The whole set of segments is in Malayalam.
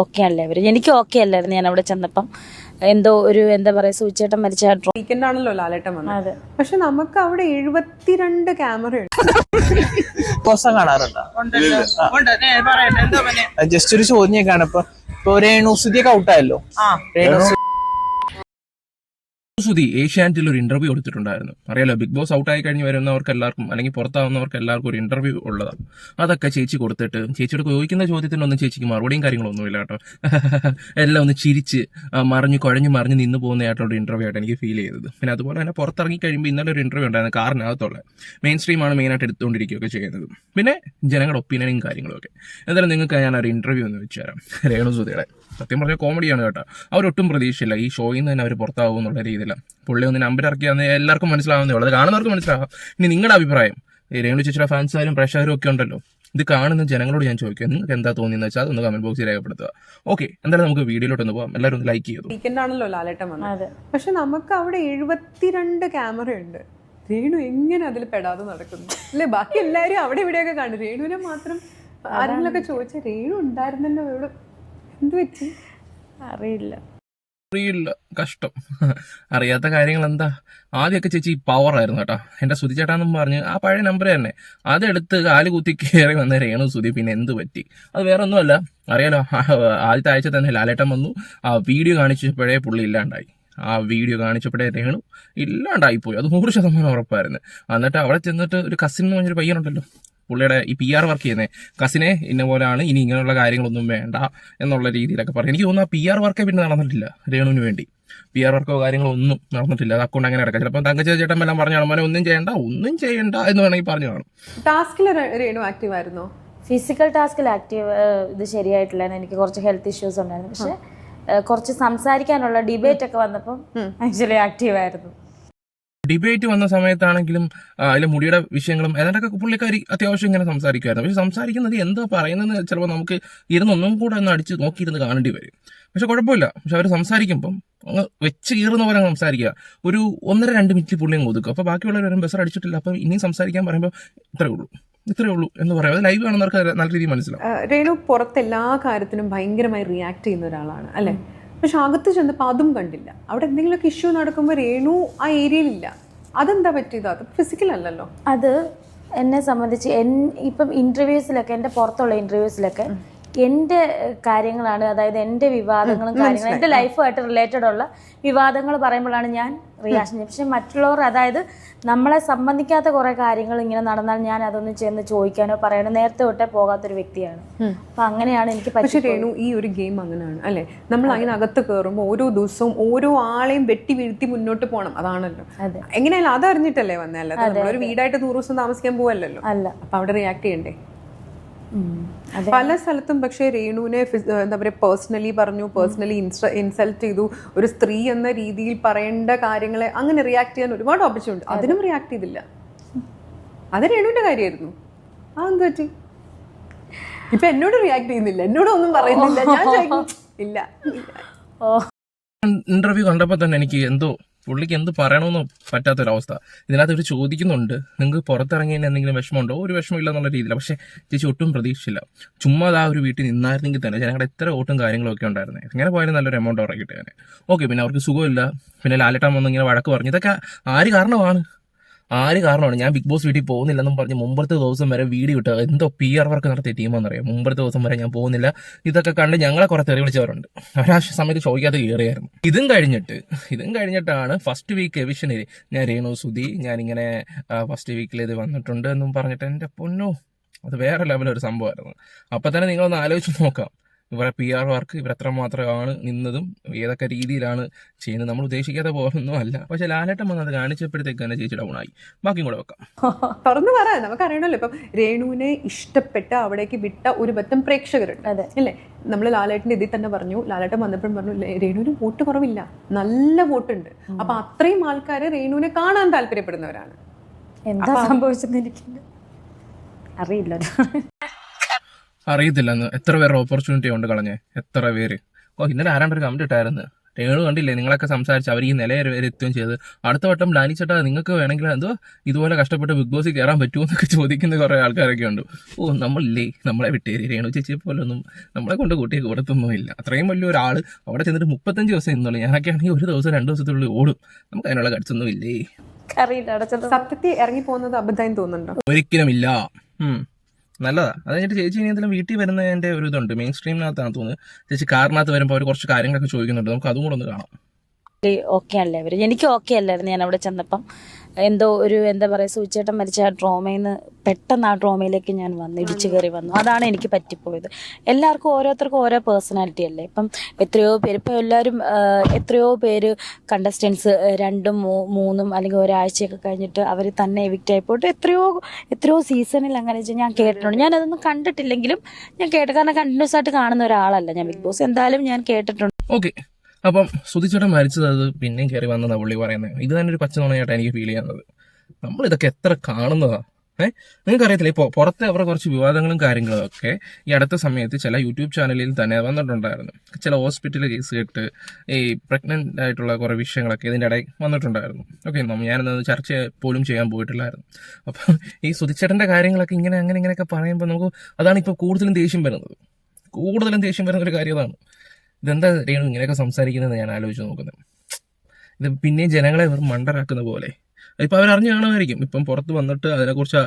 ഓക്കെ അല്ലേ അവർ എനിക്ക് ഓക്കെ അല്ലായിരുന്നു ഞാൻ അവിടെ ചെന്നപ്പം. എന്തോ ഒരു എന്താ പറയാ സൂചേട്ടൻ മരിച്ച വീക്കെൻഡ് ആണല്ലോ ലാലേട്ടൻ വന്നത്. അതെ. പക്ഷെ നമുക്ക് അവിടെ എഴുപത്തിരണ്ട് ക്യാമറ ഉണ്ട്. ജസ്റ്റ് ഒരു ചോദ്യം ഒക്കെയാണ് ഇപ്പൊ ഇപ്പൊ രേണു സുധിയൊക്കെ ഔട്ടായല്ലോ രേണു സുധി ഏഷ്യാനെറ്റിൽ ഒരു ഇന്റർവ്യൂ എടുത്തിട്ടുണ്ടായിരുന്നു അറിയാലോ ബിഗ് ബോസ് ഔട്ടായി കഴിഞ്ഞ് വരുന്നവർക്ക് എല്ലാവർക്കും അല്ലെങ്കിൽ പുറത്താവുന്നവർക്ക് എല്ലാവർക്കും ഒരു ഇന്റർവ്യൂ ഉള്ളതാണ് അതൊക്കെ ചേച്ചി കൊടുത്തിട്ട് ചേച്ചിയോട് ചോദിക്കുന്ന ചോദ്യത്തിനൊന്നും ചേച്ചിക്ക് മറുപടിയും കാര്യങ്ങളൊന്നുമില്ല കേട്ടോ. എല്ലാം ഒന്ന് ചിരിച്ച് മറിഞ്ഞ് കുഴഞ്ഞ് മറിഞ്ഞ് നിന്ന് പോകുന്നതായിട്ടുള്ള ഇന്റർവ്യൂ ആയിട്ട് എനിക്ക് ഫീൽ ചെയ്തത്. പിന്നെ അതുപോലെ തന്നെ പുറത്തിറങ്ങി കഴിയുമ്പോൾ ഇന്നലെ ഒരു ഇന്റർവ്യൂ ഉണ്ടായിരുന്നു കാറിനകത്തുള്ള. മെയിൻ സ്ട്രീമാണ് മെയിനായിട്ട് എടുത്തുകൊണ്ടിരിക്കുകയൊക്കെ ചെയ്യുന്നത്. പിന്നെ ജനങ്ങളുടെ ഒപ്പീനിയനും കാര്യങ്ങളൊക്കെ എന്തായാലും നിങ്ങൾക്ക് ഞാൻ ഒരു ഇന്റർവ്യൂ ഒന്ന് വെച്ച് തരാം. രേണു സുധിയുടെ. സത്യം പറഞ്ഞാൽ കോമഡിയാണ് കേട്ടോ. അവരൊട്ടും പ്രതീക്ഷയില്ല. ഈ ഷോയിൽ നിന്ന് തന്നെ അവർ പുറത്താവും എന്നുള്ള രീതിയിലാണ് പുള്ളി ഒന്ന് നമ്പർ ഇറക്കി വന്ന് എല്ലാവർക്കും മനസ്സിലാവുന്നേ ഉള്ളൂ. അത് കാണുന്നവർക്ക് മനസ്സിലാവാം. ഇനി നിങ്ങളുടെ അഭിപ്രായം. രേണു ചേച്ചിയുടെ ഫാൻസാരും പ്രേക്ഷകരും ഒക്കെ ഉണ്ടല്ലോ. ഇത് കാണുന്ന ജനങ്ങളോട് ഞാൻ ചോദിക്കും നിങ്ങൾക്ക് എന്താ തോന്നിയെന്ന് വെച്ചാൽ ഒന്ന് കമന്റ് ബോക്സിൽ രേഖപ്പെടുത്തുക. ഓക്കെ എന്തായാലും നമുക്ക് വീഡിയോയിലോട്ട് ഒന്ന് പോകാം എല്ലാവരും ഒന്ന് ലൈക്ക് ചെയ്തു. വീക്കെൻഡ് ആണല്ലോ ലാലേട്ടൻ വന്നത്. അതെ. പക്ഷെ നമുക്ക് അവിടെ എഴുപത്തിരണ്ട് ക്യാമറ ഉണ്ട്. രേണു എങ്ങനെ അതിൽ പെടാതെ നടക്കുന്നു? അല്ലെ? ബാക്കി എല്ലാരും അവിടെ ഇവിടെയൊക്കെ കാണും. രേണുവിനെ മാത്രം ആരെങ്കിലും ഒക്കെ ചോദിച്ചാൽ രേണു ഉണ്ടായിരുന്നല്ലോ ഇവിടെ. എന്ത് പറ്റി? അറിയില്ല. അറിയില്ല കഷ്ടം. അറിയാത്ത കാര്യങ്ങൾ എന്താ ആദ്യമൊക്കെ ചേച്ചി പവർ ആയിരുന്നു കേട്ടോ. എന്റെ സുതി ചേട്ടാന്നും പറഞ്ഞ് ആ പഴയ നമ്പർ തന്നെ. അതെടുത്ത് കാൽ കുത്തി കയറി വന്ന രേണു സുതി പിന്നെ എന്ത് പറ്റി? അത് വേറെ ഒന്നുമല്ല അറിയാലോ ആദ്യത്തെ ആഴ്ച തന്നെ ലാലേട്ടൻ വന്നു. ആ വീഡിയോ കാണിച്ചപ്പോഴേ പുള്ളി ഇല്ലാണ്ടായി. ആ വീഡിയോ കാണിച്ചപ്പോഴേ രേണു ഇല്ലാണ്ടായിപ്പോയി. അത് നൂറ് ശതമാനം ഉറപ്പായിരുന്നു. എന്നിട്ട് അവിടെ ചെന്നിട്ട് ഒരു കസിൻ എന്ന് പറഞ്ഞൊരു പയ്യനുണ്ടല്ലോ. പുള്ളിയുടെ ഈ പി ആർ വർക്ക് ചെയ്യുന്നത് കസിനെ ഇന്ന പോലെയാണ് ഇനി ഇങ്ങനെയുള്ള കാര്യങ്ങളൊന്നും വേണ്ട എന്നുള്ള രീതിയിലൊക്കെ പറയും എനിക്ക് തോന്നുന്നു ആ പി ആർ വർക്കേ പിന്നെ നടന്നിട്ടില്ല രേണുവിന് വേണ്ടി. പി ആർ വർക്കോ കാര്യങ്ങളോ ഒന്നും നടന്നിട്ടില്ല. അത് അക്കൗണ്ട് അങ്ങനെ കിടക്കാം ചിലപ്പോൾ തങ്കച്ച ചേട്ടൻ എല്ലാം പറഞ്ഞു കാണും മോനെ ഒന്നും ചെയ്യണ്ട ഒന്നും ചെയ്യണ്ട എന്ന് വേണമെങ്കിൽ പറഞ്ഞു കാണും. ടാസ്കിൽ രേണു ആക്റ്റീവ് ആയിരുന്നു? ഫിസിക്കൽ ടാസ്കിൽ ആക്റ്റീവ് ഇത് ശരിയായിട്ടില്ല എനിക്ക് കുറച്ച് ഹെൽത്ത് ഇഷ്യൂസ് ഉണ്ടായിരുന്നു. പക്ഷെ കുറച്ച് സംസാരിക്കാനുള്ള ഡിബേറ്റ് ഒക്കെ വന്നപ്പോൾ ആക്ച്വലി ആക്റ്റീവ് ആയിരുന്നു. ഡിബേറ്റ് വന്ന സമയത്താണെങ്കിലും അതിലെ മുടിയുടെ വിഷയങ്ങളും ഏതാണ്ടൊക്കെ പുള്ളിക്കാരി അത്യാവശ്യം ഇങ്ങനെ സംസാരിക്കുമായിരുന്നു. പക്ഷെ സംസാരിക്കുന്നത് എന്താ പറയുന്നത് ചിലപ്പോൾ നമുക്ക് ഇരുന്നൊന്നും കൂടെ ഒന്ന് അടിച്ച് നോക്കിയിരുന്ന് കാണേണ്ടി വരും. പക്ഷെ കുഴപ്പമില്ല. പക്ഷെ അവർ സംസാരിക്കുമ്പം വെച്ച് കീറുന്ന പോലെ സംസാരിക്കുക. ഒരു ഒന്നര രണ്ട് മിനിറ്റ് പുള്ളി അങ്ങ് ഒതുക്കും. അപ്പോൾ ബാക്കിയുള്ളവരും ബസർ ബസ് അടിച്ചിട്ടില്ല. അപ്പം ഇനിയും സംസാരിക്കാൻ പറയുമ്പോൾ ഇത്രയേ ഉള്ളൂ. ഇത്രയേ ഉള്ളൂ എന്ന് പറയാം. അത് ലൈവ് കാണുന്നവർക്ക് നല്ല രീതിയിൽ മനസ്സിലാവും. രേണു പുറത്ത് എല്ലാ കാര്യത്തിനും ഭയങ്കരമായി റിയാക്ട് ചെയ്യുന്ന ഒരാളാണ് അല്ലെ? പക്ഷെ അകത്ത് ചെന്നപ്പോൾ അതും കണ്ടില്ല. അവിടെ എന്തെങ്കിലുമൊക്കെ ഇഷ്യൂ നടക്കുമ്പോൾ രേണു ആ ഏരിയയിലില്ല അതെന്താ പറ്റിയത്? അത് ഫിസിക്കൽ അല്ലല്ലോ. അത് എന്നെ സംബന്ധിച്ച് എൻ ഇപ്പം ഇന്റർവ്യൂസിലൊക്കെ എന്റെ പുറത്തുള്ള ഇന്റർവ്യൂസിലൊക്കെ എന്റെ കാര്യങ്ങളാണ് അതായത് എന്റെ വിവാദങ്ങളും കാര്യങ്ങളും എന്റെ ലൈഫുമായിട്ട് റിലേറ്റഡ് ഉള്ള വിവാദങ്ങൾ പറയുമ്പോഴാണ് ഞാൻ റിയാക്ഷൻ ചെയ്യുന്നത് പക്ഷെ മറ്റുള്ളവർ അതായത് നമ്മളെ സംബന്ധിക്കാത്ത കുറെ കാര്യങ്ങൾ ഇങ്ങനെ നടന്നാൽ ഞാൻ അതൊന്ന് ചെന്ന് ചോദിക്കാനോ പറയാനോ നേരത്തെ തൊട്ടേ പോകാത്തൊരു വ്യക്തിയാണ്. അപ്പൊ അങ്ങനെയാണ് എനിക്ക് പക്ഷേ രേണു ഈ ഒരു ഗെയിം അങ്ങനെയാണ് അല്ലെ? നമ്മൾ അതിനകത്ത് കയറുമ്പോൾ ഓരോ ദിവസവും ഓരോ ആളെയും വെട്ടി വീഴ്ത്തി മുന്നോട്ട് പോകണം. അതാണല്ലോ. അതെ. എങ്ങനെയല്ല അതറിഞ്ഞിട്ടല്ലേ വന്നേ? അല്ലാതെ നമ്മളൊരു വീടായിട്ട് നൂറ് ദിവസം താമസിക്കാൻ പോവല്ലോ അല്ല. അപ്പൊ അവിടെ റിയാക്ട് ചെയ്യണ്ടേ? പല സ്ഥലത്തും പക്ഷേ രേണുവിനെ എന്താ പറയുക പേഴ്സണലി പറഞ്ഞു പേഴ്സണലി ഇൻസൾട്ട് ചെയ്തു. ഒരു സ്ത്രീ എന്ന രീതിയിൽ പറയേണ്ട കാര്യങ്ങളെ അങ്ങനെ റിയാക്ട് ചെയ്യാൻ ഒരുപാട് ഓപ്പർച്യൂണിറ്റി അതിനും റിയാക്ട് ചെയ്തില്ല. അത് രേണുവിന്റെ കാര്യമായിരുന്നു ആ എന്ത് പറ്റി? ഇപ്പൊ എന്നോട് റിയാക്ട് ചെയ്യുന്നില്ല. എന്നോട് ഒന്നും പറയുന്നില്ല. ഞാൻ ഇല്ല ഇല്ല. ഓ. ഇന്റർവ്യൂ കണ്ടപ്പോൾ തന്നെ എനിക്ക് എന്തോ പുള്ളിക്ക് എന്ത് പറയണമെന്ന് പറ്റാത്തൊരവസ്ഥ. ഇതിനകത്ത് ഇവർ ചോദിക്കുന്നുണ്ട് നിങ്ങൾക്ക് പുറത്തിറങ്ങിയതിന് എന്തെങ്കിലും വിഷമമുണ്ടോ? ഒരു വിഷമമില്ല എന്നുള്ള രീതിയിലാണ് പക്ഷേ ചേച്ചി ഒട്ടും പ്രതീക്ഷിച്ചില്ല. ചുമ്മാ ആ ഒരു വീട്ടിൽ നിന്നായിരുന്നെങ്കിൽ തന്നെ ഞങ്ങളുടെ എത്ര ഓട്ടും കാര്യങ്ങളൊക്കെ ഉണ്ടായിരുന്നു. ഇങ്ങനെ പോയാലും നല്ലൊരു എമൗണ്ട് ഉറങ്ങിയിട്ട് ഞാൻ ഓക്കെ പിന്നെ അവർക്ക് സുഖമില്ല. പിന്നെ ലാലട്ടാൻ വന്ന് ഇങ്ങനെ വഴക്ക് പറഞ്ഞു. ഇതൊക്കെ ആര് കാരണമാണ്? ആര് കാരണമാണ്? ഞാൻ ബിഗ് ബോസ് വീട്ടിൽ പോകുന്നില്ലെന്നും പറഞ്ഞ് മുമ്പത്തെ ദിവസം വരെ വീഡിയോ ഇട്ട് എന്തോ പി ആർ വർക്ക് നടത്തിയ ടീമാണെന്നറിയാം മുമ്പത്തെ ദിവസം വരെ ഞാൻ പോകുന്നില്ല. ഇതൊക്കെ കണ്ട് ഞങ്ങളെ കുറെ തെറി വിളിച്ചവരുണ്ട്. അവരാ സമയത്ത് ചോദിക്കാതെ കയറിയായിരുന്നു ഇതും കഴിഞ്ഞിട്ട് ഇതും കഴിഞ്ഞിട്ടാണ് ഫസ്റ്റ് വീക്ക് എവിഷനിൽ ഞാൻ രേണു സുധി ഞാനിങ്ങനെ ഫസ്റ്റ് വീക്കിൽ ഇത് വന്നിട്ടുണ്ട് എന്നും പറഞ്ഞിട്ട് എന്റെ പൊന്നോ അത് വേറെ ലെവലൊരു സംഭവമായിരുന്നു. അപ്പം തന്നെ നിങ്ങളൊന്ന് ആലോചിച്ച് നോക്കാം. ഇവരെ പി ആർ വർക്ക് ഇവർ എത്രമാത്രമാണ് നിന്നതും ഏതൊക്കെ രീതിയിലാണ് ചെയ്യുന്നത് നമ്മൾ ഉദ്ദേശിക്കാതെ പോകുന്നതും അല്ല. പക്ഷെ ലാലേട്ടൻ വന്നത് കാണിച്ചപ്പോഴത്തേക്ക് തന്നെ ചേച്ചി ഡൗൺ ആയി. ബാക്കിയും കൂടെ വെക്കാം. തുറന്നു പറ നമുക്ക് അറിയണല്ലോ ഇപ്പം രേണുവിനെ ഇഷ്ടപ്പെട്ട അവിടേക്ക് വിട്ട ഒരു പറ്റം പ്രേക്ഷകരുണ്ട്. അതെ. അല്ലേ? നമ്മൾ ലാലേട്ടന്റെ ഇതിൽ തന്നെ പറഞ്ഞു ലാലേട്ടൻ വന്നപ്പോഴും പറഞ്ഞു രേണുവിന് വോട്ട് കുറവില്ല. നല്ല വോട്ടുണ്ട്. അപ്പൊ അത്രയും ആൾക്കാർ രേണുവിനെ കാണാൻ താല്പര്യപ്പെടുന്നവരാണ്. എന്താ സംഭവിച്ചെന്ന് എനിക്ക് അറിയില്ല. അറിയത്തില്ലെന്ന്. എത്ര പേരുടെ ഓപ്പർച്യൂണിറ്റി കൊണ്ട് കളഞ്ഞേ. എത്ര പേര്. ഓ ഇന്നലെ ആരാണ്ട് ഒരു കമന്റ് ഇട്ടായിരുന്നു. രേണു കണ്ടില്ലേ നിങ്ങളൊക്കെ സംസാരിച്ച് അവർ ഈ നിലയിൽ വരെ എത്തുകയും ചെയ്ത് അടുത്ത വട്ടം ലാലി ചേട്ടാ നിങ്ങൾക്ക് വേണമെങ്കിൽ എന്തോ ഇതുപോലെ കഷ്ടപ്പെട്ട് ബിഗ് ബോസിൽ കയറാൻ പറ്റുമോ എന്നൊക്കെ ചോദിക്കുന്ന കുറേ ആൾക്കാരൊക്കെ ഉണ്ട്. ഓ നമ്മളില്ലേ നമ്മളെ വിട്ടേരി. രേണു ചേച്ചിയെ പോലൊന്നും നമ്മളെ കൊണ്ട് കൂട്ടിയെ കൂടത്തൊന്നും ഇല്ല അത്രയും വലിയ ഒരാൾ അവിടെ ചെന്നിട്ട് മുപ്പത്തഞ്ച് ദിവസം ഇന്നുള്ളൂ ഞാനൊക്കെ ആണെങ്കിൽ ഒരു ദിവസം രണ്ട് ദിവസത്തിനുള്ളിൽ ഓടും. നമുക്ക് അതിനുള്ള കടിച്ചൊന്നും ഇല്ലേ സത്യത്തിൽ ഇറങ്ങി പോകുന്നത് അബദ്ധം തോന്നുന്നുണ്ടോ? ഒരിക്കലും ഇല്ല ഉം. നല്ലതാ. അത് കഴിഞ്ഞിട്ട് ചേച്ചി ഇനി എന്തെങ്കിലും വീട്ടിൽ വരുന്നതിന്റെ ഒരു ഇതുണ്ട്. മെയിൻ സ്ട്രീമിനകത്താണ് തോന്നുന്നത്. ചേച്ചി കാറിനകത്ത് വരുമ്പോൾ അവർ കുറച്ച് കാര്യങ്ങളൊക്കെ ചോദിക്കുന്നുണ്ട്. നമുക്ക് അതും കൂടെ ഒന്ന് കാണാം. ഓക്കെ അല്ലേ അവർ എനിക്ക് ഓക്കെ അല്ലായിരുന്നു ഞാൻ അവിടെ ചെന്നപ്പം. എന്തോ ഒരു എന്താ പറയുക സൂചേട്ടൻ മരിച്ച ആ ഡ്രോമയിൽ നിന്ന് പെട്ടെന്ന് ആ ഡ്രോമയിലേക്ക് ഞാൻ വന്നു ഇടിച്ചു കയറി വന്നു. അതാണ് എനിക്ക് പറ്റിപ്പോയത്. എല്ലാവർക്കും ഓരോരുത്തർക്കും ഓരോ പേഴ്സണാലിറ്റി അല്ലേ? ഇപ്പം എത്രയോ പേര് ഇപ്പം എല്ലാവരും എത്രയോ പേര് കണ്ടസ്റ്റൻസ് രണ്ടും മൂന്നും അല്ലെങ്കിൽ ഒരാഴ്ചയൊക്കെ കഴിഞ്ഞിട്ട് അവർ തന്നെ എവിക്റ്റ് ആയിപ്പോട്ട് എത്രയോ എത്രയോ സീസണിൽ അങ്ങനെ ഞാൻ കേട്ടിട്ടുണ്ട്. ഞാൻ അതൊന്നും കണ്ടിട്ടില്ലെങ്കിലും ഞാൻ കേട്ടു കാരണം കണ്ടിന്യൂസ് ആയിട്ട് കാണുന്ന ഒരാളല്ല ഞാൻ ബിഗ് ബോസ്. എന്തായാലും ഞാൻ കേട്ടിട്ടുണ്ട്. ഓക്കെ. അപ്പം സുതിച്ചേട്ടൻ മരിച്ചത് അത് പിന്നെയും കയറി വന്നതാണ് പുള്ളി പറയുന്നത് ഇത് തന്നെ ഒരു പച്ച നുണയായിട്ട് എനിക്ക് ഫീൽ ചെയ്യുന്നത്. നമ്മൾ ഇതൊക്കെ എത്ര കാണുന്നതാണ് ഏഹ് നിങ്ങൾക്ക് അറിയത്തില്ല ഇപ്പോൾ പുറത്തെ അവരുടെ കുറച്ച് വിവാദങ്ങളും കാര്യങ്ങളും ഒക്കെ ഈ അടുത്ത സമയത്ത് ചില യൂട്യൂബ് ചാനലിൽ തന്നെ വന്നിട്ടുണ്ടായിരുന്നു. ചില ഹോസ്പിറ്റൽ കേസ് കേട്ട് ഈ പ്രഗ്നന്റ് ആയിട്ടുള്ള കുറേ വിഷയങ്ങളൊക്കെ ഇതിന്റെ ഇടയിൽ വന്നിട്ടുണ്ടായിരുന്നു. ഓക്കെ ഞാനത് ചർച്ച പോലും ചെയ്യാൻ പോയിട്ടില്ലായിരുന്നു. അപ്പം ഈ സുധിച്ചേട്ടന്റെ കാര്യങ്ങളൊക്കെ ഇങ്ങനെ അങ്ങനെ ഇങ്ങനെയൊക്കെ പറയുമ്പോൾ നമുക്ക് അതാണ് ഇപ്പോൾ കൂടുതലും ദേഷ്യം വരുന്നത്. കൂടുതലും ദേഷ്യം വരുന്ന ഒരു കാര്യം അതാണ്. ഇതെന്താ രേണു ഇങ്ങനെയൊക്കെ സംസാരിക്കുന്നത് ഞാൻ ആലോചിച്ച് നോക്കുന്നത്. ഇത് പിന്നെയും ജനങ്ങളെ വെറും മണ്ടരാക്കുന്ന പോലെ. ഇപ്പം അവരറിഞ്ഞു കാണുമായിരിക്കും. ഇപ്പം പുറത്ത് വന്നിട്ട് അതിനെക്കുറിച്ച്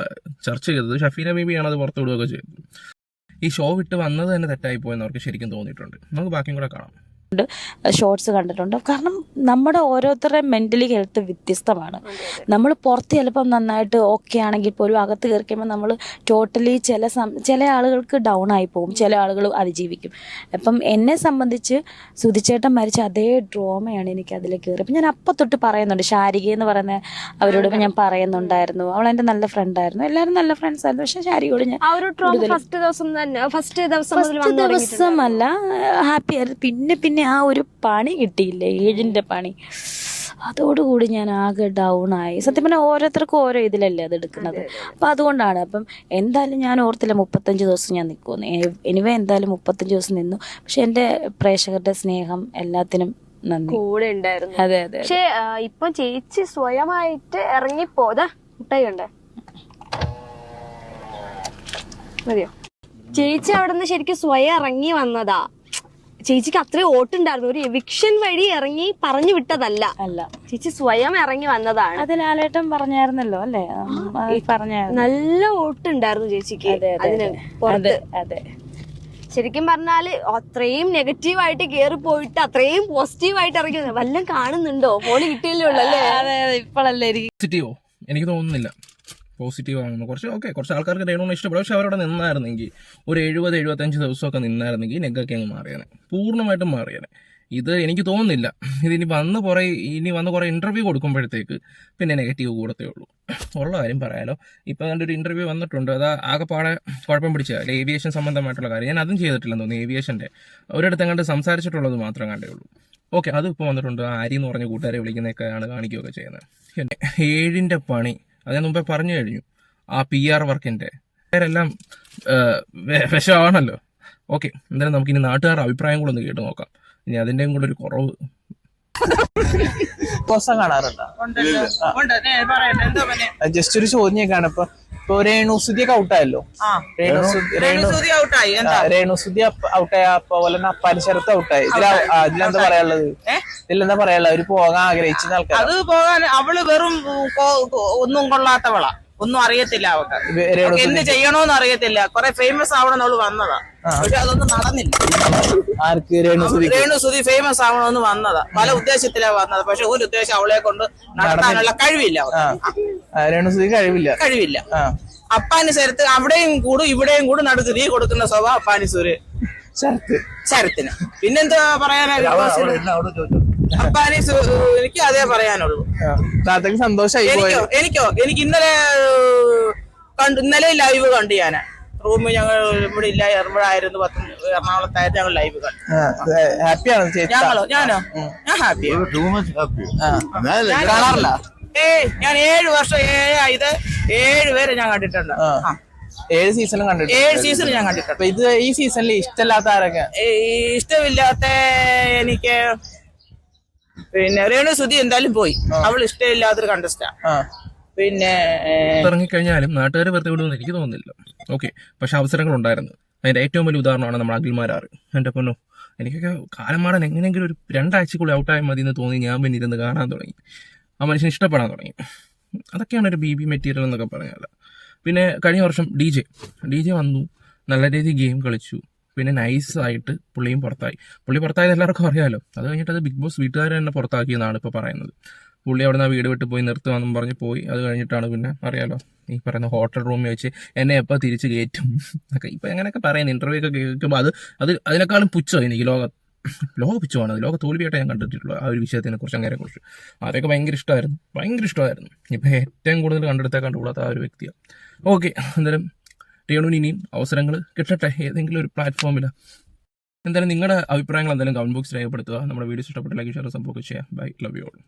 ചർച്ച ചെയ്തത് ഷഫീന ബേബിയാണ് അത് പുറത്ത് വിടുകയൊക്കെ ചെയ്തത്. ഈ ഷോ വിട്ട് വന്നത് തന്നെ തെറ്റായി പോയെന്ന് അവർക്ക് ശരിക്കും തോന്നിയിട്ടുണ്ട്. നമുക്ക് ബാക്കിയും കൂടെ കാണാം. ഷോർട്സ് കണ്ടിട്ടുണ്ട്. കാരണം നമ്മുടെ ഓരോരുത്തരുടെ മെന്റലി ഹെൽത്ത് വ്യത്യസ്തമാണ്. നമ്മൾ പുറത്ത് ചിലപ്പം നന്നായിട്ട് ഓക്കെ ആണെങ്കിൽ പോലും അകത്ത് കയറി കഴിയുമ്പോൾ നമ്മൾ ടോട്ടലി ചില ചില ആളുകൾക്ക് ഡൗൺ ആയി പോകും. ചില ആളുകൾ അതിജീവിക്കും. അപ്പം എന്നെ സംബന്ധിച്ച് സുധിച്ചേട്ടൻ മരിച്ച അതേ ഡ്രോമയാണ് എനിക്ക് അതിൽ കയറി അപ്പം ഞാൻ അപ്പം തൊട്ട് പറയുന്നുണ്ട്. ശാരിക എന്ന് പറയുന്ന അവരോട് ഞാൻ പറയുന്നുണ്ടായിരുന്നു. അവൾ എന്റെ നല്ല ഫ്രണ്ടായിരുന്നു എല്ലാവരും നല്ല ഫ്രണ്ട്സ് ആയിരുന്നു. പക്ഷേ ശാരികയോട് ഞാൻ ഫസ്റ്റ് ദിവസം തന്നെ ഫസ്റ്റ് ദിവസം. ദിവസമല്ല ഹാപ്പി ആയിരുന്നു പിന്നെ പിന്നെ ആ ഒരു പണി കിട്ടിയില്ലേ? ഏഴിന്റെ പണി. അതോടുകൂടി ഞാൻ ആകെ ഡൗൺ ആയി. സത്യം പറഞ്ഞാൽ ഓരോരുത്തർക്കും ഓരോ ഇതിലല്ലേ അത് എടുക്കുന്നത്. അപ്പൊ അതുകൊണ്ടാണ്. അപ്പം എന്തായാലും ഞാൻ ഓർത്തില്ല മുപ്പത്തഞ്ച് ദിവസം ഞാൻ നിൽക്കുമെന്ന് എനിവേ എന്തായാലും മുപ്പത്തഞ്ച് ദിവസം നിന്നു. പക്ഷെ എന്റെ പ്രേക്ഷകരുടെ സ്നേഹം എല്ലാത്തിനും നന്ദി. കൂടെ ഉണ്ടായിരുന്നു. അതെ അതെ പക്ഷേ ഇപ്പൊ ചേച്ചി സ്വയമായിട്ട് ഇറങ്ങിപ്പോതാ മുട്ടായി മതിയോ? ചേച്ചി അവിടെ നിന്ന് ശരിക്കും സ്വയം ഇറങ്ങി വന്നതാ. ചേച്ചിക്ക് അത്രയും ഓട്ടുണ്ടായിരുന്നു. ഒരു എവിക്ഷൻ വഴി ഇറങ്ങി പറഞ്ഞു വിട്ടതല്ല. അല്ല. ചേച്ചി സ്വയം ഇറങ്ങി വന്നതാണ്. അത് ലാലേട്ടൻ പറഞ്ഞായിരുന്നല്ലോ അല്ലേ? പറഞ്ഞായിരുന്നു. നല്ല ഓട്ടുണ്ടായിരുന്നു ചേച്ചിക്ക്. അതെ അതെ അതിന് പുറത്ത്. അതെ അതെ. ശരിക്കും പറഞ്ഞാൽ അത്രയും നെഗറ്റീവ് ആയിട്ട് കേറി പോയിട്ട് അത്രയും പോസിറ്റീവ് ആയിട്ട് ഇറങ്ങി. വല്ലതും കാണുന്നുണ്ടോ? ഫോണ് കിട്ടിയില്ലേ ഉള്ളൂ അല്ലേ? അതെ അതെ ഇപ്പോഴല്ലേ എനിക്ക് തോന്നുന്നില്ല. പോസിറ്റീവ് ആണെന്ന് കുറച്ച് ഓക്കെ കുറച്ച് ആൾക്കാർക്ക് രേണുവിനെ ഇഷ്ടപ്പെടും. പക്ഷെ അവരവിടെ നിന്നായിരുന്നെങ്കിൽ ഒരു എഴുപത് എഴുപത്തഞ്ച് ദിവസമൊക്കെ നിന്നായിരുന്നെങ്കിൽ നെഗൊക്കെ അങ്ങ് മാറിയേനെ. പൂർണമായിട്ടും മാറിയേനെ. ഇത് എനിക്ക് തോന്നുന്നില്ല. ഇതിനി വന്ന് കുറേ ഇനി വന്ന് കുറേ ഇന്റർവ്യൂ കൊടുക്കുമ്പോഴത്തേക്ക് പിന്നെ നെഗറ്റീവ് കൂടത്തേ ഉള്ളൂ. ഉള്ള കാര്യം പറയാലോ. ഇപ്പം അതിന്റെ ഒരു ഇന്റർവ്യൂ വന്നിട്ടുണ്ട്. അത് ആകെപ്പാടെ കുഴപ്പം പിടിച്ച ഏവിയേഷൻ സംബന്ധമായിട്ടുള്ള കാര്യം. ഞാൻ അതും ചെയ്തിട്ടില്ലെന്ന് തോന്നുന്നു ഏവിയേഷന്റെ ഒരിടത്ത് കണ്ട് സംസാരിച്ചിട്ടുള്ളത് മാത്രം കണ്ടേ ഉള്ളൂ. ഓക്കെ അത് ഇപ്പോൾ വന്നിട്ടുണ്ട്. ആരി എന്ന് പറഞ്ഞ കൂട്ടുകാരെ വിളിക്കുന്നതൊക്കെയാണ് കാണിക്കുകയൊക്കെ ചെയ്യുന്നത്. ഏഴിന്റെ പണി. അത് ഞാൻ മുമ്പേ പറഞ്ഞു കഴിഞ്ഞു. ആ പി ആർ വർക്കിന്റെ പേരെല്ലാം വിഷമാണല്ലോ. ഓക്കെ എന്തായാലും നമുക്ക് ഇനി നാട്ടുകാരുടെ അഭിപ്രായം കൂടെ ഒന്ന് കേട്ട് നോക്കാം. ഇനി അതിന്റെയും കൂടെ ഒരു കുറവ്. ദിവസം കാണാറുണ്ടോ? ജസ്റ്റ് ഒരു ചോദ്യമൊക്കെയാണ് ഇപ്പൊ ഇപ്പൊ രേണുസുതിയൊക്കെ ഔട്ടായല്ലോ രേണുസുതി രേണു ആ, രേണുസുതി ഔട്ടായ പോലെ തന്നെ അപ്പാനി ശരത്ത് ഔട്ടായി ഇതിൽ ഇതിലെന്താ പറയാനുള്ളത്? ഇതിലെന്താ പറയാനുള്ളത്? അവർ പോകാൻ ആഗ്രഹിച്ച ആൾക്കാർ അത് പോകാൻ അവൾ വെറും ഒന്നും കൊള്ളാത്തവളാ. ഒന്നും അറിയത്തില്ല അവക്ക്. എന്ത് ചെയ്യണോന്ന് അറിയത്തില്ല. കൊറേ ഫേമസ് ആവണം അവൾ വന്നതാ. പക്ഷെ അതൊന്നും നടന്നില്ല. ആർക്ക് രേണുസുതി രേണു ഫേമസ് ആവണമെന്ന് വന്നതാ. പല ഉദ്ദേശത്തിലാ വന്നത്. പക്ഷെ ഒരു ഉദ്ദേശം അവളെ കൊണ്ട് നടത്താനുള്ള കഴിവില്ല ആ. രേണുസുതി കഴിവില്ല. കഴിവില്ല. അപ്പാനി ശരത്ത് അവിടെയും കൂടും ഇവിടെയും കൂടും. നടുക്ക് തീ കൊടുക്കുന്ന സ്വഭാവം അപ്പാനി സൂര്യ ശരത്ത്. ശരത്തിന്. പിന്നെന്താ പറയാനാ ബിഗ് ബോസിൽ? അപ്പാനി എനിക്ക് അതേ പറയാനുള്ളൂ. സന്തോഷമായി പോയി എനിക്കോ എനിക്കോ എനിക്ക് ഇന്നലെ കണ്ടു ഇന്നലെ ലൈവ് കണ്ടു ഞാൻ റൂമിൽ ഞങ്ങൾ ഇവിടെ ഇല്ല ആയിരുന്നു പത്ത് എറണാകുളത്തായിരുന്നു ഞങ്ങൾ ലൈവ് കണ്ടു ഹാപ്പിയാണ് ചേച്ചി? ഞങ്ങളോ? ഞാനോ? ഞാൻ ഹാപ്പി ഞാൻ കാണാറില്ല? ഏയ് ഞാൻ ഏഴ് വർഷം ഏഴായത് ഇത് ഏഴ് പേരെ ഞാൻ കണ്ടിട്ടുണ്ട്. ആ. ഏഴ് സീസണും കണ്ടിട്ട് ഏഴ് സീസൺ ഞാൻ കണ്ടിട്ടുണ്ട്. അപ്പൊ ഇത് ഈ സീസണിൽ ഇഷ്ടമില്ലാത്ത ആരൊക്കെ? ഈ ഇഷ്ടമില്ലാത്ത എനിക്ക് പിന്നെ രേണു സുധി എന്തായാലും പോയി. അവൾ ഇഷ്ടമില്ലാത്തൊരു കണ്ടസ്റ്റാ പിന്നെ ഇറങ്ങിക്കഴിഞ്ഞാലും നാട്ടുകാർ വെറുതെ വിടുമെന്ന് എനിക്ക് തോന്നുന്നില്ല. ഓക്കെ പക്ഷെ അവസരങ്ങൾ ഉണ്ടായിരുന്നു അതിന്റെ ഏറ്റവും വലിയ ഉദാഹരണമാണ് നമ്മൾ അഖിൽമാരാറ് എന്റെ പൊന്നോ എനിക്കൊക്കെ കാലം മാറാൻ എങ്ങനെയെങ്കിലും ഒരു രണ്ടാഴ്ചക്കുള്ളിൽ ഔട്ടായ മതി എന്ന് തോന്നി ഞാൻ പിന്നെ ഇരുന്ന് കാണാൻ തുടങ്ങി. ആ മനുഷ്യൻ ഇഷ്ടപ്പെടാൻ തുടങ്ങി. അതൊക്കെയാണ് ഒരു ബി ബി മെറ്റീരിയൽ എന്നൊക്കെ പറഞ്ഞാൽ പിന്നെ കഴിഞ്ഞ വർഷം ഡി ജെ ഡി ജെ വന്നു നല്ല രീതിയിൽ ഗെയിം കളിച്ചു. പിന്നെ നൈസ് ആയിട്ട് പുള്ളിയും പുറത്തായി. പുള്ളി പുറത്തായത് എല്ലാവർക്കും അറിയാമല്ലോ അത് കഴിഞ്ഞിട്ട് അത് ബിഗ് ബോസ് വീട്ടുകാർ തന്നെ പുറത്താക്കിയെന്നാണ് ഇപ്പോൾ പറയുന്നത്. പുള്ളി അവിടെ നിന്ന് വീട് വിട്ട് പോയി നിർത്തുവാന്നും പറഞ്ഞ് പോയി. അത് കഴിഞ്ഞിട്ടാണ് പിന്നെ അറിയാലോ ഈ പറയുന്ന ഹോട്ടൽ റൂമിൽ വെച്ച് എന്നെ എപ്പോൾ തിരിച്ച് കയറ്റും. ഒക്കെ ഇപ്പം എങ്ങനെയൊക്കെ പറയുന്നത് ഇന്റർവ്യൂ ഒക്കെ കേൾക്കുമ്പോൾ അത് അത് അതിനേക്കാളും പുച്ഛം എനിക്ക് ലോക. ലോക പുച്ഛമാണ്. അത് ലോക തോൽവിയായിട്ട് ഞാൻ കണ്ടിട്ടുള്ളൂ ആ ഒരു വിഷയത്തിനെ കുറിച്ച് അങ്ങനെ കുറിച്ച്. അതൊക്കെ ഭയങ്കര ഇഷ്ടമായിരുന്നു. ഭയങ്കര ഇഷ്ടമായിരുന്നു. ഇപ്പം ഏറ്റവും കൂടുതൽ കണ്ടെടുത്താൽ കണ്ടുകൂടാത്ത ആ ഒരു വ്യക്തിയാണ് ഓക്കെ എന്തായാലും രേണുവിന് ഇനിയും അവസരങ്ങൾ കിട്ടട്ടെ ഏതെങ്കിലും ഒരു പ്ലാറ്റ്ഫോമിൽ എന്തായാലും നിങ്ങളുടെ അഭിപ്രായങ്ങൾ എന്തായാലും കമന്റ് ബോക്സിൽ രേഖപ്പെടുത്തുക. നമ്മുടെ വീഡിയോസ് ഇഷ്ടപ്പെട്ട ലൈക്ക് ഷെയർ സംഭവം ചെയ്യാം. Bye love you all